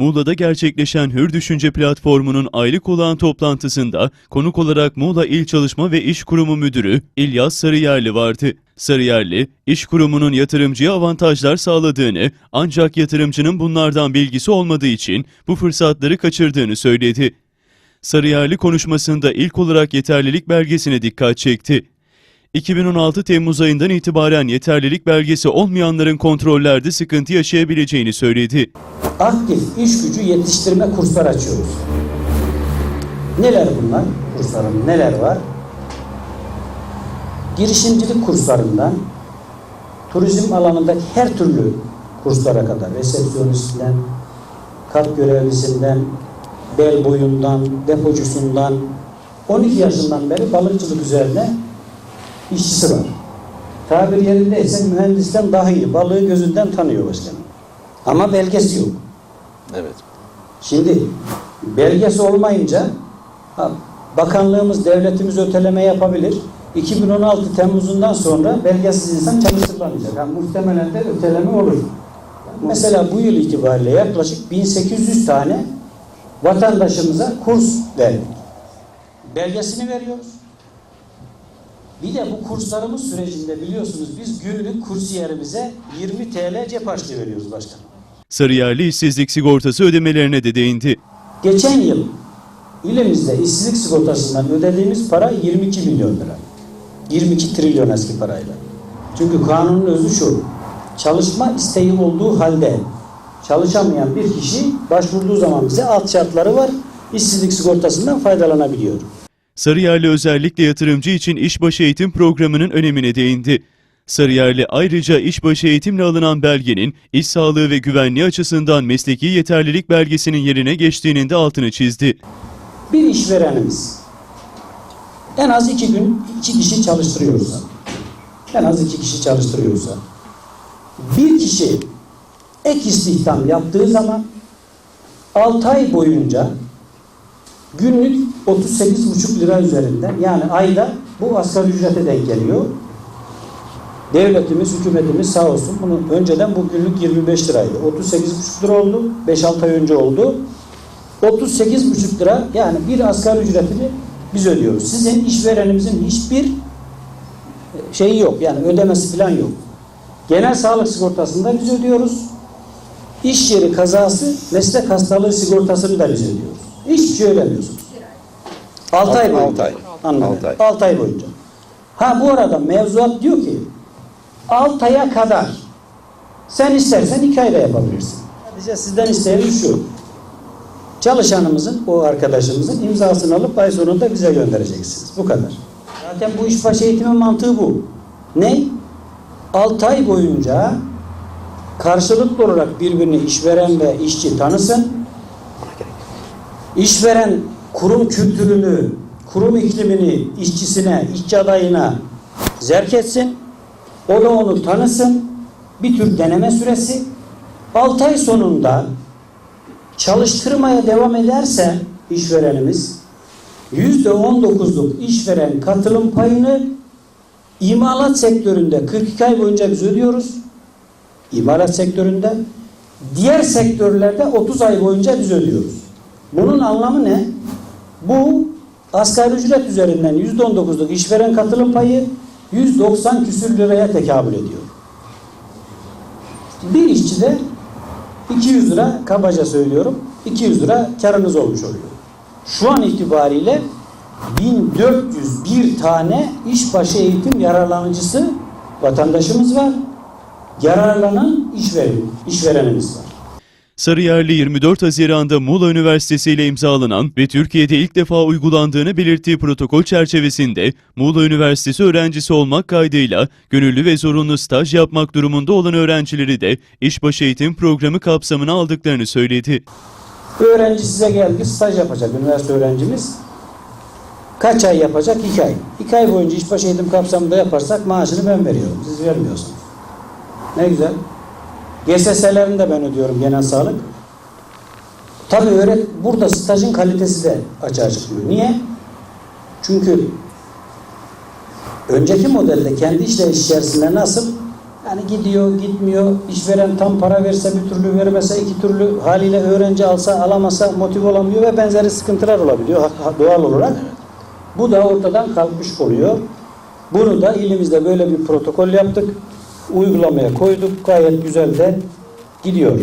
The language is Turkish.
Muğla'da gerçekleşen Hür Düşünce Platformu'nun aylık olağan toplantısında konuk olarak Muğla İl Çalışma ve İş Kurumu Müdürü İlyas Sarıyerli vardı. Sarıyerli, iş kurumunun yatırımcıya avantajlar sağladığını ancak yatırımcının bunlardan bilgisi olmadığı için bu fırsatları kaçırdığını söyledi. Sarıyerli konuşmasında ilk olarak yeterlilik belgesine dikkat çekti. 2016 Temmuz ayından itibaren yeterlilik belgesi olmayanların kontrollerde sıkıntı yaşayabileceğini söyledi. Aktif iş gücü yetiştirme kurslar açıyoruz. Neler bunlar? Kursların neler var? Girişimcilik kurslarından turizm alanındaki her türlü kurslara kadar resepsiyonistinden, kat görevlisinden, bel boyundan, depocusundan 12 yaşından beri balıkçılık üzerine işçisi var. Tabir yerindeyse mühendisten daha iyi. Balığı gözünden tanıyor başkanım. Ama belgesi yok. Evet. Şimdi belgesi olmayınca ha, bakanlığımız, devletimiz öteleme yapabilir. 2016 Temmuz'undan sonra belgesiz insan çalıştırılamayacak. Ha, muhtemelen de öteleme olur. Mesela bu yıl itibariyle yaklaşık 1800 tane vatandaşımıza kurs verdik. Belgesini veriyoruz. Bir de bu kurslarımız sürecinde biliyorsunuz biz günlük kursiyerimize 20 TL cep harçlığı veriyoruz başkanım. Sarıyerli işsizlik sigortası ödemelerine de değindi. Geçen yıl ilimizde işsizlik sigortasından ödediğimiz para 22 milyon lira. 22 trilyon eski parayla. Çünkü kanunun özü şu. Çalışma isteği olduğu halde çalışamayan bir kişi başvurduğu zaman bize alt şartları var. İşsizlik sigortasından faydalanabiliyor. Sarıyerli özellikle yatırımcı için işbaşı eğitim programının önemine değindi. Sarıyerli ayrıca işbaşı eğitimle alınan belgenin iş sağlığı ve güvenliği açısından mesleki yeterlilik belgesinin yerine geçtiğinin de altını çizdi. Bir işverenimiz en az iki gün iki kişi çalıştırıyorsa en az iki kişi çalıştırıyorsa bir kişi ek istihdam yaptığı zaman 6 ay boyunca günlük 38,5 lira üzerinden yani ayda bu asgari ücrete denk geliyor. Devletimiz, hükümetimiz sağ olsun bunu önceden bu günlük 25 liraydı. 38,5 lira oldu. 5-6 ay önce oldu. 38,5 lira yani bir asgari ücretini biz ödüyoruz. Sizin işverenimizin hiçbir şeyi yok. Yani ödemesi falan yok. Genel sağlık sigortasını da biz ödüyoruz. İş yeri kazası, meslek hastalığı sigortasını da biz ödüyoruz. Hiçbir şey ödemiyorsunuz. 6 ay boyunca. altı ay. Anladım. Altı ay. 6 ay boyunca. Ha bu arada mevzuat diyor ki 6 aya kadar sen istersen 2 ayda yapabilirsin. Sadece sizden isteğimiz şu. Çalışanımızın, o arkadaşımızın imzasını alıp ay sonunda bize göndereceksiniz. Bu kadar. Zaten bu işbaşı eğitimin mantığı bu. Ne? 6 ay boyunca karşılıklı olarak birbirini işveren ve işçi tanısın. İşveren kurum kültürünü, kurum iklimini işçisine, işçi adayına zerk etsin. O da onu tanısın. Bir tür deneme süresi. 6 ay sonunda çalıştırmaya devam ederse işverenimiz %19'luk işveren katılım payını imalat sektöründe 42 ay boyunca biz ödüyoruz. İmalat sektöründe. Diğer sektörlerde 30 ay boyunca biz ödüyoruz. Bunun anlamı ne? Bu asgari ücret üzerinden %19'luk işveren katılım payı 190 küsür liraya tekabül ediyor. Bir işçide 200 lira kabaca söylüyorum 200 lira karınız olmuş oluyor. Şu an itibariyle 1401 tane işbaşı eğitim yararlanıcısı vatandaşımız var. Yararlanan işveren, işverenimiz var. Sarıyerli 24 Haziran'da Muğla Üniversitesi ile imzalanan ve Türkiye'de ilk defa uygulandığını belirttiği protokol çerçevesinde Muğla Üniversitesi öğrencisi olmak kaydıyla gönüllü ve zorunlu staj yapmak durumunda olan öğrencileri de işbaşı eğitim programı kapsamına aldıklarını söyledi. Bir öğrenci size geldi, staj yapacak üniversite öğrencimiz. Kaç ay yapacak? İki ay. İki ay boyunca işbaşı eğitim kapsamında yaparsak maaşını ben veriyorum. Siz vermiyorsunuz. Ne güzel. GSS'lerini de ben ödüyorum genel sağlık. Tabii öğret burada stajın kalitesi de açığa çıkıyor. Niye? Çünkü önceki modelde kendi işleri içerisinde nasıl Yani gidiyor, gitmiyor, işveren tam para verse bir türlü vermese iki türlü haliyle öğrenci alsa alamasa motive olamıyor ve benzeri sıkıntılar olabiliyor doğal olarak. Bu da ortadan kalkmış oluyor. Bunu da ilimizde böyle bir protokol yaptık. Uygulamaya koyduk. Gayet güzel de gidiyor.